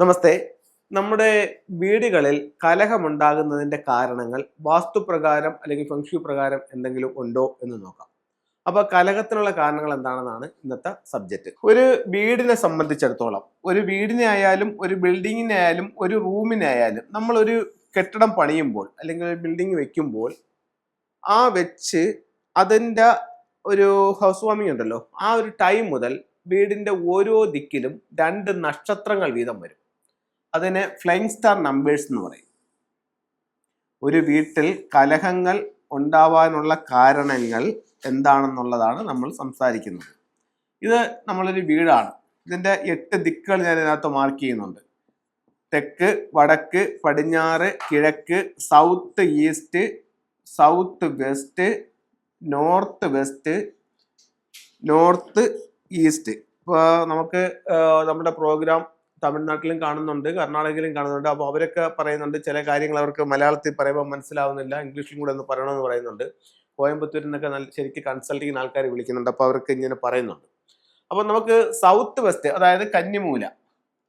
നമസ്തേ. നമ്മുടെ വീടുകളിൽ കലഹമുണ്ടാകുന്നതിന്റെ കാരണങ്ങൾ വാസ്തുപ്രകാരം അല്ലെങ്കിൽ ഫംഗ്ഷു പ്രകാരം എന്തെങ്കിലും ഉണ്ടോ എന്ന് നോക്കാം. അപ്പോൾ കലഹത്തിനുള്ള കാരണങ്ങൾ എന്താണെന്നാണ് ഇന്നത്തെ സബ്ജക്റ്റ്. ഒരു വീടിനെ സംബന്ധിച്ചിടത്തോളം ഒരു വീടിനെ ആയാലും ഒരു ബിൽഡിങ്ങിനെ ആയാലും ഒരു റൂമിനെ ആയാലും നമ്മൾ ഒരു കെട്ടിടം പണിയുമ്പോൾ അല്ലെങ്കിൽ ഒരു ബിൽഡിംഗ് വെക്കുമ്പോൾ ആ വെച്ച് അതിന്റെ ഒരു ഹൗസ് വാമിംഗ് ഉണ്ടല്ലോ ആ ഒരു ടൈം മുതൽ വീടിന്റെ ഓരോ ദിക്കിലും രണ്ട് നക്ഷത്രങ്ങൾ വീതം വരും. അതിനെ ഫ്ലൈങ് സ്റ്റാർ നമ്പേഴ്സ് എന്ന് പറയും. ഒരു വീട്ടിൽ കലഹങ്ങൾ ഉണ്ടാവാനുള്ള കാരണങ്ങൾ എന്താണെന്നുള്ളതാണ് നമ്മൾ സംസാരിക്കുന്നത്. ഇത് നമ്മളൊരു വീടാണ്. ഇതിന്റെ എട്ട് ദിക്കുകൾ ഞാൻ ഇതിനകത്ത് മാർക്ക് ചെയ്യുന്നുണ്ട്. തെക്ക് വടക്ക് പടിഞ്ഞാറ് കിഴക്ക് south east south west north west north east ഇപ്പോൾ നമുക്ക് നമ്മുടെ പ്രോഗ്രാം തമിഴ്നാട്ടിലും കാണുന്നുണ്ട് കർണാടകയിലും കാണുന്നുണ്ട്. അപ്പോൾ അവരൊക്കെ പറയുന്നുണ്ട് ചില കാര്യങ്ങൾ അവർക്ക് മലയാളത്തിൽ പറയുമ്പോൾ മനസ്സിലാവുന്നില്ല ഇംഗ്ലീഷിലും കൂടെ ഒന്ന് പറയണമെന്ന് പറയുന്നുണ്ട്. കോയമ്പത്തൂരിൽ നിന്നൊക്കെ നല്ല ശരിക്കും കൺസൾട്ടിങ്ങിന് ആൾക്കാർ വിളിക്കുന്നുണ്ട് അപ്പോൾ അവർക്ക് ഇങ്ങനെ പറയുന്നുണ്ട്. അപ്പോൾ നമുക്ക് സൗത്ത് വെസ്റ്റ് അതായത് കന്നിമൂല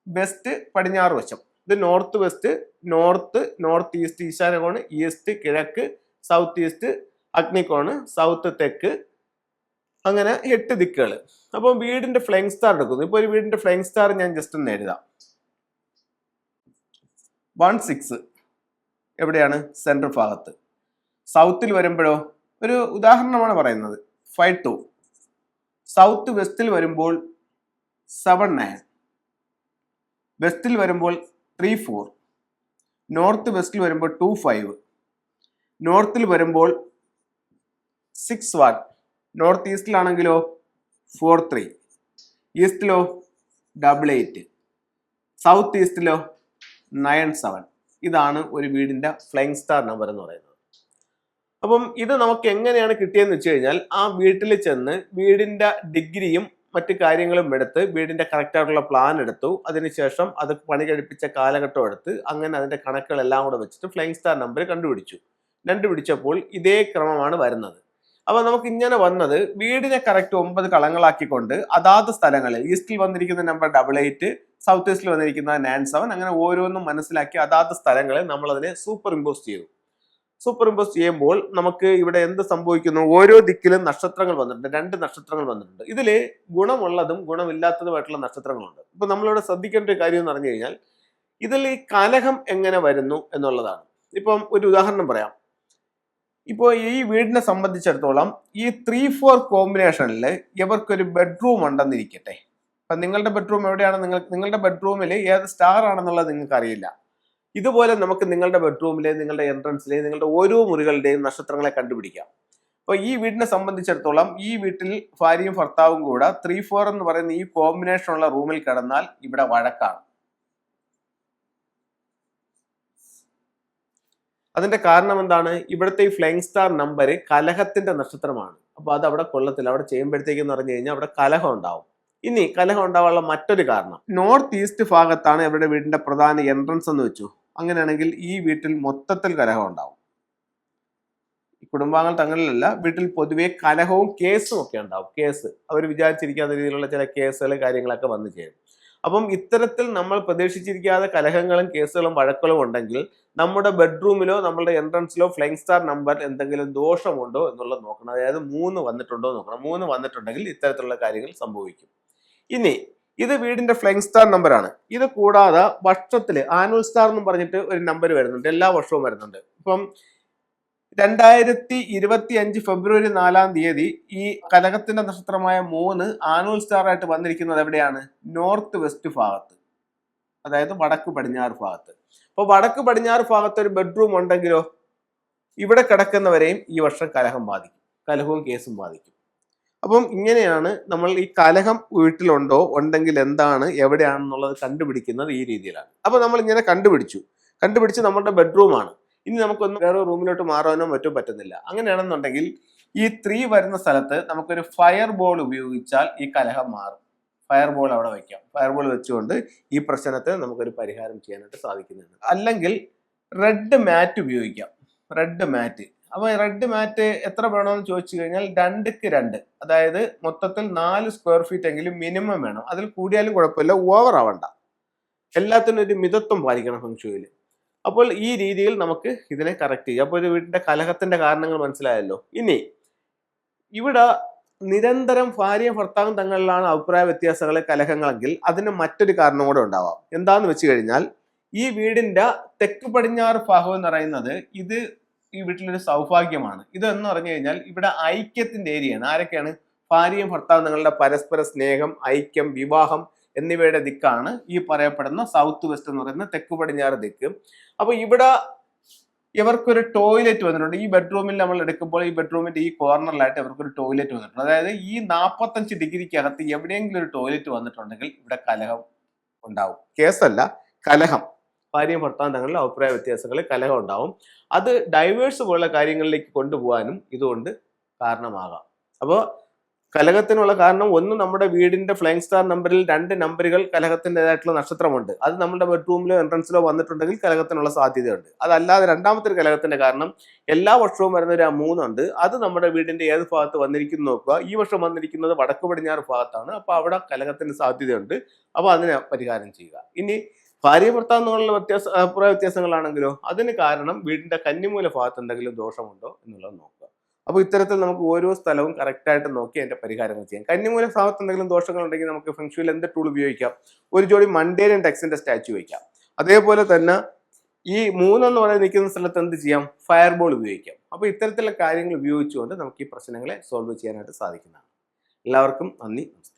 വെസ്റ്റ് പടിഞ്ഞാറ് വശം. ഇത് north west north north east ഈശാനകോണ് east കിഴക്ക് സൗത്ത് ഈസ്റ്റ് അഗ്നികോണ് സൗത്ത് തെക്ക് അങ്ങനെ എട്ട് ദിക്കുകൾ അപ്പോൾ വീടിന്റെ ഫ്ലൈങ് സ്റ്റാർ എടുക്കുന്നു. ഇപ്പോൾ ഒരു വീടിന്റെ ഫ്ലൈങ് സ്റ്റാർ ഞാൻ ജസ്റ്റ് ഒന്ന് എഴുതാം. വൺ സിക്സ് എവിടെയാണ്? സെൻട്രൽ ഭാഗത്ത്. സൗത്തിൽ വരുമ്പോഴോ? ഒരു ഉദാഹരണമാണ് പറയുന്നത്. ഫൈവ് ടു സൗത്ത് വെസ്റ്റിൽ വരുമ്പോൾ സെവൻ നയൻ വെസ്റ്റിൽ വരുമ്പോൾ ത്രീ ഫോർ നോർത്ത് വെസ്റ്റിൽ വരുമ്പോൾ ടു ഫൈവ് നോർത്തിൽ വരുമ്പോൾ six one north ഈസ്റ്റിലാണെങ്കിലോ? Four three. ഈസ്റ്റിലോ? Double eight. South ഈസ്റ്റിലോ? Nine seven. ഇതാണ് ഒരു വീടിന്റെ ഫ്ലൈങ് സ്റ്റാർ നമ്പർ എന്ന് പറയുന്നത്. അപ്പം ഇത് നമുക്ക് എങ്ങനെയാണ് കിട്ടിയെന്ന് വെച്ച് കഴിഞ്ഞാൽ ആ വീട്ടിൽ ചെന്ന് വീടിന്റെ ഡിഗ്രിയും മറ്റു കാര്യങ്ങളും എടുത്ത് വീടിന്റെ കറക്റ്റായിട്ടുള്ള പ്ലാൻ എടുത്തു. അതിനുശേഷം അത് പണി കഴിപ്പിച്ച കാലഘട്ടം എടുത്ത് അങ്ങനെ അതിന്റെ കണക്കുകളെല്ലാം കൂടെ വെച്ചിട്ട് ഫ്ലൈങ് സ്റ്റാർ നമ്പർ കണ്ടുപിടിച്ചു. കണ്ടുപിടിച്ചപ്പോൾ ഇതേ ക്രമമാണ് വരുന്നത്. അപ്പൊ നമുക്ക് ഇങ്ങനെ വന്നത് വീടിനെ കറക്റ്റ് ഒമ്പത് കളങ്ങളാക്കിക്കൊണ്ട് അതാത് സ്ഥലങ്ങളിൽ ഈസ്റ്റിൽ വന്നിരിക്കുന്ന നമ്പർ ഡബിൾ എയ്റ്റ് സൗത്ത് ഈസ്റ്റിൽ വന്നിരിക്കുന്ന നയൻ സെവൻ അങ്ങനെ ഓരോന്നും മനസ്സിലാക്കി അതാത് സ്ഥലങ്ങളിൽ നമ്മൾ അതിനെ സൂപ്പർ ഇമ്പോസ് ചെയ്തു. സൂപ്പർ ഇമ്പോസ് ചെയ്യുമ്പോൾ നമുക്ക് ഇവിടെ എന്ത് സംഭവിക്കുന്നു? ഓരോ ദിക്കിലും നക്ഷത്രങ്ങൾ വന്നിട്ടുണ്ട് രണ്ട് നക്ഷത്രങ്ങൾ വന്നിട്ടുണ്ട്. ഇതിൽ ഗുണമുള്ളതും ഗുണമില്ലാത്തതുമായിട്ടുള്ള നക്ഷത്രങ്ങളുണ്ട്. ഇപ്പൊ നമ്മളിവിടെ ശ്രദ്ധിക്കേണ്ട ഒരു കാര്യം എന്ന് പറഞ്ഞു കഴിഞ്ഞാൽ ഇതിൽ ഈ കലഹം എങ്ങനെ വരുന്നു എന്നുള്ളതാണ്. ഇപ്പം ഒരു ഉദാഹരണം പറയാം. ഇപ്പോൾ ഈ വീടിനെ സംബന്ധിച്ചിടത്തോളം ഈ ത്രീ ഫോർ കോമ്പിനേഷനിൽ ഇവർക്കൊരു ബെഡ്റൂം ഉണ്ടെന്നിരിക്കട്ടെ. അപ്പം നിങ്ങളുടെ ബെഡ്റൂം എവിടെയാണ്? നിങ്ങൾ നിങ്ങളുടെ ബെഡ്റൂമിൽ ഏത് സ്റ്റാർ ആണെന്നുള്ളത് നിങ്ങൾക്ക് അറിയില്ല. ഇതുപോലെ നമുക്ക് നിങ്ങളുടെ ബെഡ്റൂമിലെ നിങ്ങളുടെ എൻട്രൻസിലെ നിങ്ങളുടെ ഓരോ മുറികളുടെയും നക്ഷത്രങ്ങളെ കണ്ടുപിടിക്കാം. അപ്പോൾ ഈ വീടിനെ സംബന്ധിച്ചിടത്തോളം ഈ വീട്ടിൽ ഭാര്യയും ഭർത്താവും കൂടെ ത്രീ ഫോർ എന്ന് പറയുന്ന ഈ കോമ്പിനേഷനുള്ള റൂമിൽ കിടന്നാൽ ഇവിടെ വഴക്കാണ്. അതിന്റെ കാരണം എന്താണ്? ഇവിടുത്തെ ഈ ഫ്ലൈങ് സ്റ്റാർ നമ്പർ കലഹത്തിന്റെ നക്ഷത്രമാണ്. അപ്പൊ അത് അവിടെ കൊള്ളത്തില്ല. അവിടെ ചെയ്യുമ്പോഴത്തേക്ക് എന്ന് പറഞ്ഞു കഴിഞ്ഞാൽ അവിടെ കലഹം ഉണ്ടാവും. ഇനി കലഹം ഉണ്ടാവാനുള്ള മറ്റൊരു കാരണം. നോർത്ത് ഈസ്റ്റ് ഭാഗത്താണ് ഇവരുടെ വീടിന്റെ പ്രധാന എൻട്രൻസ് എന്ന് വെച്ചു. അങ്ങനെയാണെങ്കിൽ ഈ വീട്ടിൽ മൊത്തത്തിൽ കലഹം ഉണ്ടാവും. കുടുംബാംഗങ്ങൾ തങ്ങളിലല്ല വീട്ടിൽ പൊതുവെ കലഹവും കേസും ഒക്കെ ഉണ്ടാവും. കേസ് അവർ വിചാരിച്ചിരിക്കാത്ത രീതിയിലുള്ള ചില കേസുകൾ കാര്യങ്ങളൊക്കെ വന്നു ചേരും. അപ്പം ഇത്തരത്തിൽ നമ്മൾ പ്രതീക്ഷിച്ചിരിക്കാതെ കലഹങ്ങളും കേസുകളും വഴക്കുകളും ഉണ്ടെങ്കിൽ നമ്മുടെ ബെഡ്റൂമിലോ നമ്മുടെ എൻട്രൻസിലോ ഫ്ലൈങ് സ്റ്റാർ നമ്പർ എന്തെങ്കിലും ദോഷമുണ്ടോ എന്നുള്ളത് നോക്കണം. അതായത് മൂന്ന് വന്നിട്ടുണ്ടോ നോക്കണം. മൂന്ന് വന്നിട്ടുണ്ടെങ്കിൽ ഇത്തരത്തിലുള്ള കാര്യങ്ങൾ സംഭവിക്കും. ഇനി ഇത് വീടിന്റെ ഫ്ലൈങ് സ്റ്റാർ നമ്പറാണ് ഇത് കൂടാതെ വർഷത്തിൽ ആനുവൽ സ്റ്റാർ എന്ന് പറഞ്ഞിട്ട് ഒരു നമ്പർ വരുന്നുണ്ട്. എല്ലാ വർഷവും വരുന്നുണ്ട്. ഇപ്പം രണ്ടായിരത്തി ഇരുപത്തി അഞ്ച് ഫെബ്രുവരി നാലാം തീയതി ഈ കനകത്തിന്റെ നക്ഷത്രമായ മൂന്ന് ആനുവൽ സ്റ്റാർ ആയിട്ട് വന്നിരിക്കുന്നത് എവിടെയാണ്? നോർത്ത് വെസ്റ്റ് ഭാഗത്ത്. അതായത് വടക്ക് പടിഞ്ഞാറ് ഭാഗത്ത്. അപ്പോൾ വടക്ക് പടിഞ്ഞാറ് ഭാഗത്ത് ഒരു ബെഡ്റൂം ഉണ്ടെങ്കിലോ? ഇവിടെ കിടക്കുന്നവരെയും ഈ വർഷം കലഹം ബാധിക്കും. കലഹവും കേസും ബാധിക്കും. അപ്പം ഇങ്ങനെയാണ് നമ്മൾ ഈ കലഹം വീട്ടിലുണ്ടോ? ഉണ്ടെങ്കിൽ എന്താണ്? എവിടെയാണെന്നുള്ളത് കണ്ടുപിടിക്കുന്നത് ഈ രീതിയിലാണ്. അപ്പൊ നമ്മൾ ഇങ്ങനെ കണ്ടുപിടിച്ചു. കണ്ടുപിടിച്ച് നമ്മുടെ ബെഡ്റൂമാണ്. ഇനി നമുക്കൊന്നും വേറെ റൂമിലോട്ട് മാറാനോ മറ്റോ പറ്റുന്നില്ല. അങ്ങനെയാണെന്നുണ്ടെങ്കിൽ ഈ ത്രീ വരുന്ന സ്ഥലത്ത് നമുക്കൊരു ഫയർ ബോൾ ഉപയോഗിച്ചാൽ ഈ കലഹം മാറും. ഫയർ ബോൾ അവിടെ വയ്ക്കാം. ഫയർ ബോൾ വെച്ചുകൊണ്ട് ഈ പ്രശ്നത്തെ നമുക്കൊരു പരിഹാരം ചെയ്യാനായിട്ട് സാധിക്കുന്നതാണ്. അല്ലെങ്കിൽ റെഡ് മാറ്റ് ഉപയോഗിക്കാം. റെഡ് മാറ്റ് അപ്പോൾ റെഡ് മാറ്റ് എത്ര വേണമെന്ന് ചോദിച്ചു കഴിഞ്ഞാൽ രണ്ടുക്ക് രണ്ട്. അതായത് മൊത്തത്തിൽ നാല് സ്ക്വയർ ഫീറ്റ് എങ്കിലും മിനിമം വേണം. അതിൽ കൂടിയാലും കുഴപ്പമില്ല ഓവർ ആവണ്ട. എല്ലാത്തിനും ഒരു മിതത്വം പാലിക്കണം ഫംഗ്ഷുവിൽ അപ്പോൾ ഈ രീതിയിൽ നമുക്ക് ഇതിനെ കറക്റ്റ് ചെയ്യാം. അപ്പോൾ ഒരു വീടിന്റെ കലഹത്തിന്റെ കാരണങ്ങൾ മനസ്സിലായല്ലോ. ഇനി ഇവിടെ നിരന്തരം ഭാര്യയും ഭർത്താവും തങ്ങളിലാണ് അഭിപ്രായ വ്യത്യാസങ്ങളെ കലഹങ്ങളെങ്കിൽ അതിന് മറ്റൊരു കാരണം കൂടെ ഉണ്ടാവാം. എന്താന്ന് വെച്ച് കഴിഞ്ഞാൽ ഈ വീടിന്റെ തെക്ക് പടിഞ്ഞാറ് ഭാഗം എന്ന് പറയുന്നത് ഇത് ഈ വീട്ടിലൊരു സൗഭാഗ്യമാണ്. ഇത് എന്ന് പറഞ്ഞു കഴിഞ്ഞാൽ ഇവിടെ ഐക്യത്തിന്റെ ഏരിയയാണ്. ആരൊക്കെയാണ്? ഭാര്യയും ഭർത്താവും തങ്ങളുടെ പരസ്പര സ്നേഹം ഐക്യം വിവാഹം എന്നിവയുടെ ദിക്കാണ് ഈ പറയപ്പെടുന്ന സൗത്ത് വെസ്റ്റ് എന്ന് പറയുന്ന തെക്ക് പടിഞ്ഞാറ് ദിക്ക്. അപ്പൊ ഇവിടെ ഇവർക്കൊരു ടോയ്ലറ്റ് വന്നിട്ടുണ്ട്. ഈ ബെഡ്റൂമിൽ നമ്മൾ എടുക്കുമ്പോൾ ഈ ബെഡ്റൂമിന്റെ ഈ കോർണറിലായിട്ട് ഇവർക്കൊരു ടോയ്ലറ്റ് വന്നിട്ടുണ്ട്. അതായത് ഈ നാൽപ്പത്തഞ്ച് ഡിഗ്രിക്കകത്ത് എവിടെയെങ്കിലും ഒരു ടോയ്ലറ്റ് വന്നിട്ടുണ്ടെങ്കിൽ ഇവിടെ കലഹം ഉണ്ടാവും. കേസല്ല കലഹം. ഭാര്യയും ഭർത്താവും തങ്ങളുടെ അഭിപ്രായ വ്യത്യാസങ്ങളിൽ കലഹം ഉണ്ടാവും. അത് ഡൈവേഴ്സ് പോലുള്ള കാര്യങ്ങളിലേക്ക് കൊണ്ടുപോകാനും ഇതുകൊണ്ട് കാരണമാകാം. അപ്പോൾ കലഹത്തിനുള്ള കാരണം ഒന്ന് നമ്മുടെ വീടിന്റെ ഫ്ലൈങ് സ്റ്റാർ നമ്പറിൽ രണ്ട് നമ്പറുകൾ കലഹത്തിന്റെതായിട്ടുള്ള നക്ഷത്രമുണ്ട്. അത് നമ്മുടെ ബെഡ്റൂമിലോ എൻട്രൻസിലോ വന്നിട്ടുണ്ടെങ്കിൽ കലഹത്തിനുള്ള സാധ്യതയുണ്ട്. അതല്ലാതെ രണ്ടാമത്തെ ഒരു കലഹത്തിന്റെ കാരണം എല്ലാ വർഷവും വരുന്ന ഒരു മൂന്നുണ്ട് അത് നമ്മുടെ വീടിന്റെ ഏത് ഭാഗത്ത് വന്നിരിക്കുന്നു നോക്കുക. ഈ വർഷം വന്നിരിക്കുന്നത് വടക്ക് പടിഞ്ഞാറ് ഭാഗത്താണ്. അപ്പൊ അവിടെ കലഹത്തിന് സാധ്യതയുണ്ട്. അപ്പൊ അതിനെ പരിഹാരം ചെയ്യുക. ഇനി ഭാര്യ ഭർത്താവെന്നുള്ള വ്യത്യാസ അഭിപ്രായ വ്യത്യാസങ്ങളാണെങ്കിലോ അതിന് കാരണം വീടിന്റെ കന്നിമൂല ഭാഗത്ത് എന്തെങ്കിലും ദോഷമുണ്ടോ എന്നുള്ളത് നോക്കുക അപ്പോൾ ഇത്തരത്തിൽ നമുക്ക് ഓരോ സ്ഥലവും കറക്റ്റായിട്ട് നോക്കി അതിന്റെ പരിഹാരങ്ങൾ ചെയ്യാം. കന്നിമൂല ഭാഗത്ത് എന്തെങ്കിലും ദോഷങ്ങൾ ഉണ്ടെങ്കിൽ നമുക്ക് ഫെങ്ഷുവിൽ എന്ത് ടൂൾ ഉപയോഗിക്കാം? ഒരു ജോഡി മണ്ടേരിയൻ ടെക്സിന്റെ സ്റ്റാച്ചു വയ്ക്കാം. അതേപോലെ തന്നെ ഈ മൂന്നെന്ന് പറയുന്ന നിൽക്കുന്ന സ്ഥലത്ത് എന്ത് ചെയ്യാം? ഫയർബോൾ ഉപയോഗിക്കാം. അപ്പോൾ ഇത്തരത്തിലുള്ള കാര്യങ്ങൾ ഉപയോഗിച്ചുകൊണ്ട് നമുക്ക് ഈ പ്രശ്നങ്ങളെ സോൾവ് ചെയ്യാനായിട്ട് സാധിക്കുന്നതാണ്. എല്ലാവർക്കും നന്ദി നമസ്കാരം.